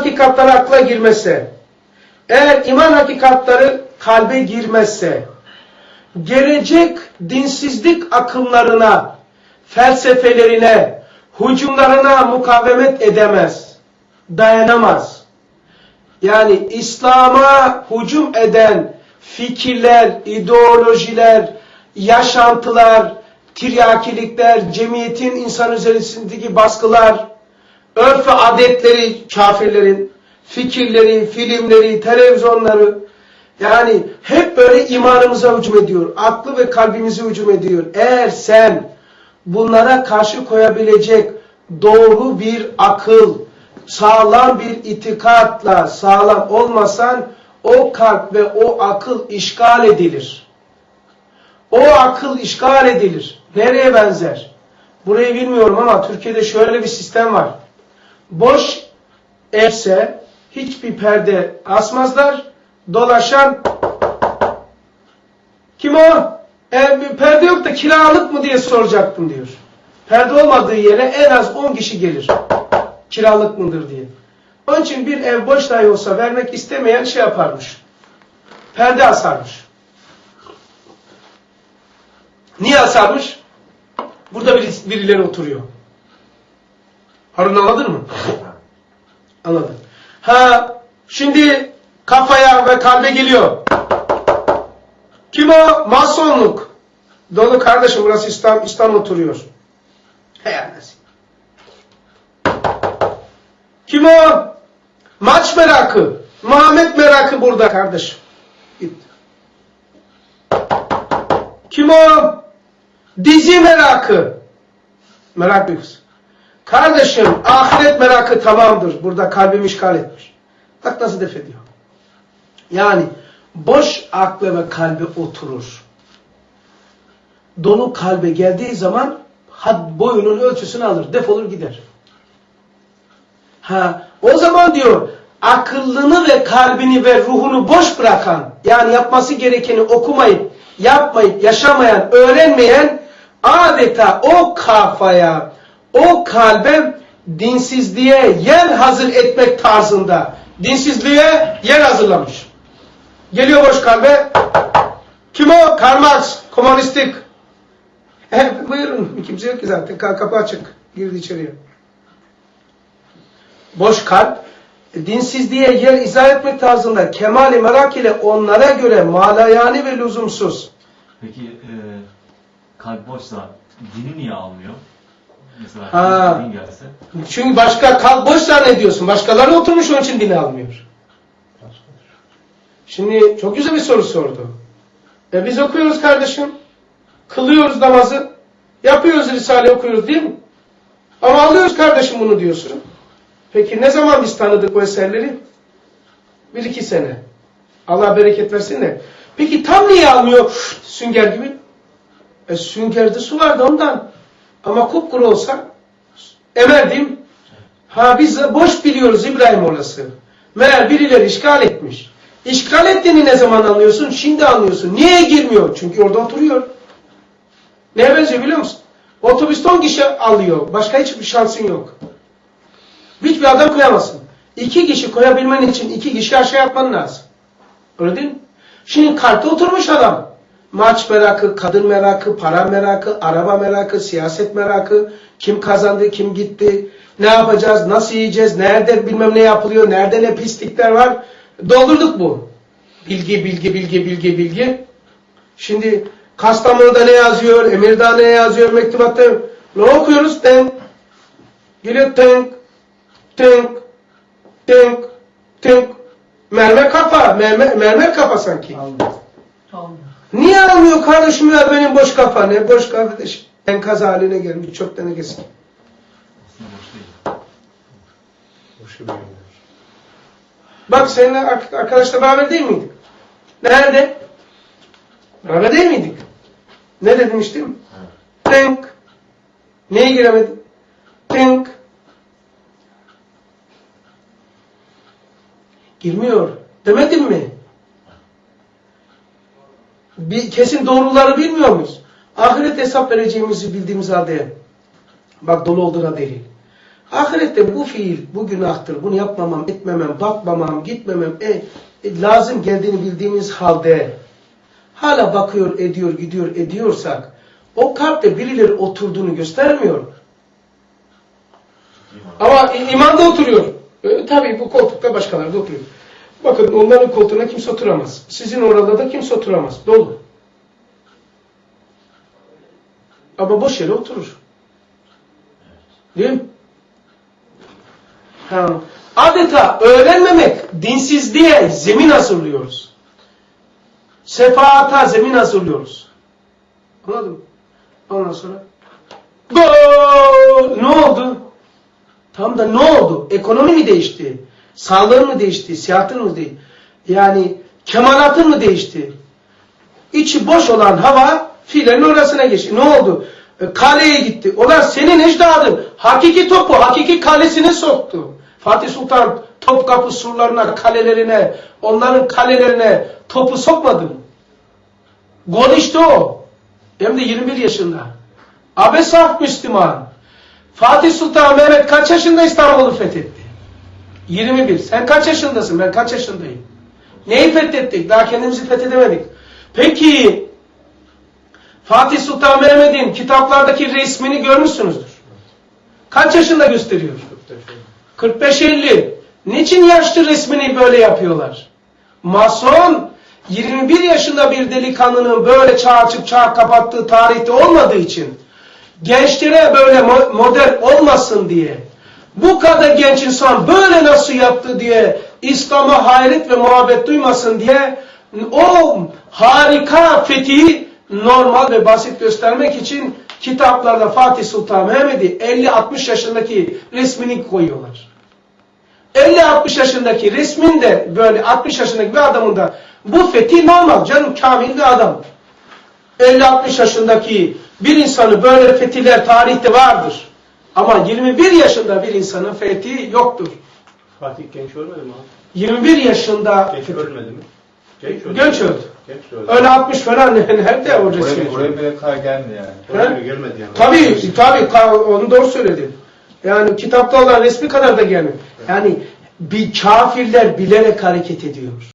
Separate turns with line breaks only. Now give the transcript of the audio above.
hakikatleri akla girmezse, eğer iman hakikatleri kalbe girmezse, gelecek dinsizlik akımlarına, felsefelerine, hücumlarına mukavemet edemez, dayanamaz. Yani İslam'a hücum eden fikirler, ideolojiler, yaşantılar, tiryakilikler, cemiyetin insan üzerindeki baskılar, örf ve adetleri kafirlerin, fikirleri, filmleri, televizyonları, yani hep böyle imanımıza hücum ediyor. Aklı ve kalbimize hücum ediyor. Eğer sen bunlara karşı koyabilecek doğru bir akıl, sağlam bir itikatla sağlam olmasan o kalp ve o akıl işgal edilir. O akıl işgal edilir. Nereye benzer? Burayı bilmiyorum ama Türkiye'de şöyle bir sistem var. Boş evse hiçbir perde asmazlar. Dolaşan kim o? E, bir perde yok da kiralık mı diye soracaktım diyor. Perde olmadığı yere en az 10 kişi gelir. Kiralık mıdır diye. Onun için bir ev boş dahi olsa vermek istemeyen şey yaparmış. Perde asarmış. Niye asarmış? Burada bir, birileri oturuyor. Harun anladın mı? Anladım. Ha şimdi kafaya ve kalbe geliyor. Kim o? Masonluk. Dolu kardeşim burası İslam, İslam oturuyor. Hey annesi. Kim o? Maç merakı. Muhammed merakı burada kardeşim. Kim o? Dizi merakı. Merak duygusu. Kardeşim ahiret merakı tamamdır. Burada kalbimi işgal etmiş. Bak nasıl def ediyor. Yani boş akla ve kalbe oturur. Dolu kalbe geldiği zaman had boyunun ölçüsünü alır. Defolur gider. Ha, o zaman diyor akıllını ve kalbini ve ruhunu boş bırakan yani yapması gerekeni okumayıp yapmayıp yaşamayan öğrenmeyen adeta o kafaya o kalbe dinsizliğe yer hazır etmek tarzında dinsizliğe yer hazırlamış. Geliyor boş kalbe. Kim o? Karl Marx. Komünistik. He, buyurun. Kimse yok ki zaten. Ka- Kapı açık. Girdi içeriye. Boş kalp. Dinsizliğe yer izah etmek tarzında kemali merak ile onlara göre malayani ve lüzumsuz.
Peki e, kalp boşsa dini niye almıyor? Mesela
Ha.
din gelse.
Çünkü başka kalp boş zannediyorsun. Başkaları oturmuş onun için dini almıyor. Şimdi çok güzel bir soru sordu. E biz okuyoruz kardeşim. Kılıyoruz namazı. Yapıyoruz Risale okuyoruz değil mi? Ama alıyoruz kardeşim bunu diyorsun. Peki ne zaman biz tanıdık bu eserleri? Bir iki sene. Allah bereket versin de. Peki tam niye almıyor sünger gibi? E süngerde su vardı ondan. Ama kupkuru olsa emerdim. Ha biz boş biliyoruz İbrahim orası. Meğer birileri işgal etmiş. İşgal ettiğini ne zaman anlıyorsun? Şimdi anlıyorsun. Niye girmiyor? Çünkü orada oturuyor. Neye benziyor biliyor musun? Otobüste 10 kişi alıyor. Başka hiçbir şansın yok. Hiçbir adam koyamazsın. İki kişi koyabilmen için iki kişi aşağı atman lazım. Öyle değil mi? Şimdi kalpte oturmuş adam. Maç merakı, kadın merakı, para merakı, araba merakı, siyaset merakı, kim kazandı, kim gitti, ne yapacağız, nasıl yiyeceğiz, nerede bilmem ne yapılıyor, nerede ne pislikler var. Doldurduk bu. Bilgi, bilgi, bilgi, bilgi, bilgi. Şimdi Kastamonu'da ne yazıyor, Emirdağ ne yazıyor, mektubatta ne okuyoruz? Ten, geliyor tenk, tenk, tenk, tenk. Mermer kafa, mermer, mermer kafa sanki. Niye almıyor kardeşim ya benim boş kafa ne? Boş işte enkaz haline gelmiş.
Aslında boş değil.
Bak seninle ar- arkadaşla beraber değil miydik? Nerede? Beraber değil miydik? Ne dedim işte? Tink. Neye giremedim? Tink. Girmiyor. Demedim mi? Bir, kesin doğruları bilmiyor muyuz? Ahiret hesap vereceğimizi bildiğimiz halde bak dolu olduğuna değil. Ahirette bu fiil, bu günahtır. Bunu yapmamam, etmemem, bakmamam, gitmemem e, e, lazım geldiğini bildiğimiz halde hala bakıyor, ediyor, gidiyor, ediyorsak o kalpte birileri oturduğunu göstermiyor. Ama imanda oturuyor. E, tabii bu koltukta başkaları da oturuyor. Bakın onların koltuğuna kimse oturamaz. Sizin orada da kimse oturamaz. Dolu. Ama boş yere oturur. Değil mi? Ha. Adeta öğrenmemek, dinsizliğe zemin hazırlıyoruz. Sefaata zemin hazırlıyoruz. Anladın mı? Ondan sonra gol! Ne oldu? Tam da ne oldu? Ekonomi mi değişti? Sağlığın mı değişti? Siyahatın mı değişti? Yani kemalatın mı değişti? İçi boş olan hava filenin orasına geçti. Ne oldu? E, kaleye gitti. Onlar senin ecdadın. Hakiki topu, hakiki kalesine soktu. Fatih Sultan Topkapı surlarına, kalelerine, onların kalelerine topu sokmadı mı? Gol işte o. Hem de 21 yaşında. Abesaf Müslüman. Fatih Sultan Mehmet kaç yaşında İstanbul'u fethetti? 21. Sen kaç yaşındasın? Ben kaç yaşındayım? Neyi fethettik? Daha kendimizi fethedemedik. Peki Fatih Sultan Mehmet'in kitaplardaki resmini görmüşsünüzdür. Kaç yaşında gösteriyor? 45-50. Niçin yaşlı resmini böyle yapıyorlar? Mason 21 yaşında bir delikanlının böyle çağ açıp çağ kapattığı tarihte olmadığı için gençlere böyle mo- model olmasın diye bu kadar genç insan böyle nasıl yaptı diye İslam'a hayret ve muhabbet duymasın diye o harika fethi normal ve basit göstermek için kitaplarda Fatih Sultan Mehmet'i 50-60 yaşındaki resmini koyuyorlar. 50-60 yaşındaki resmin de böyle 60 yaşındaki bir adamın da bu fethi normal canım kamil bir adam. 50-60 yaşındaki bir insanı böyle fetihler tarihte vardır. Ama 21 yaşında bir insanın fethi yoktur.
Fatih genç ölmedi mi abi?
21 yaşında
Genç ölmedi mi? Genç öldü.
Genç öldü.
Genç öldü.
Öyle 60 falan nerede o
Oraya,
resim?
oraya bile kadar gelmedi yani.
Oraya gelmedi yani.
Tabii tabii ka- onu doğru söyledin. Yani kitapta olan resmi kadar da gelmiyor. Yani bir kafirler bilerek hareket ediyor.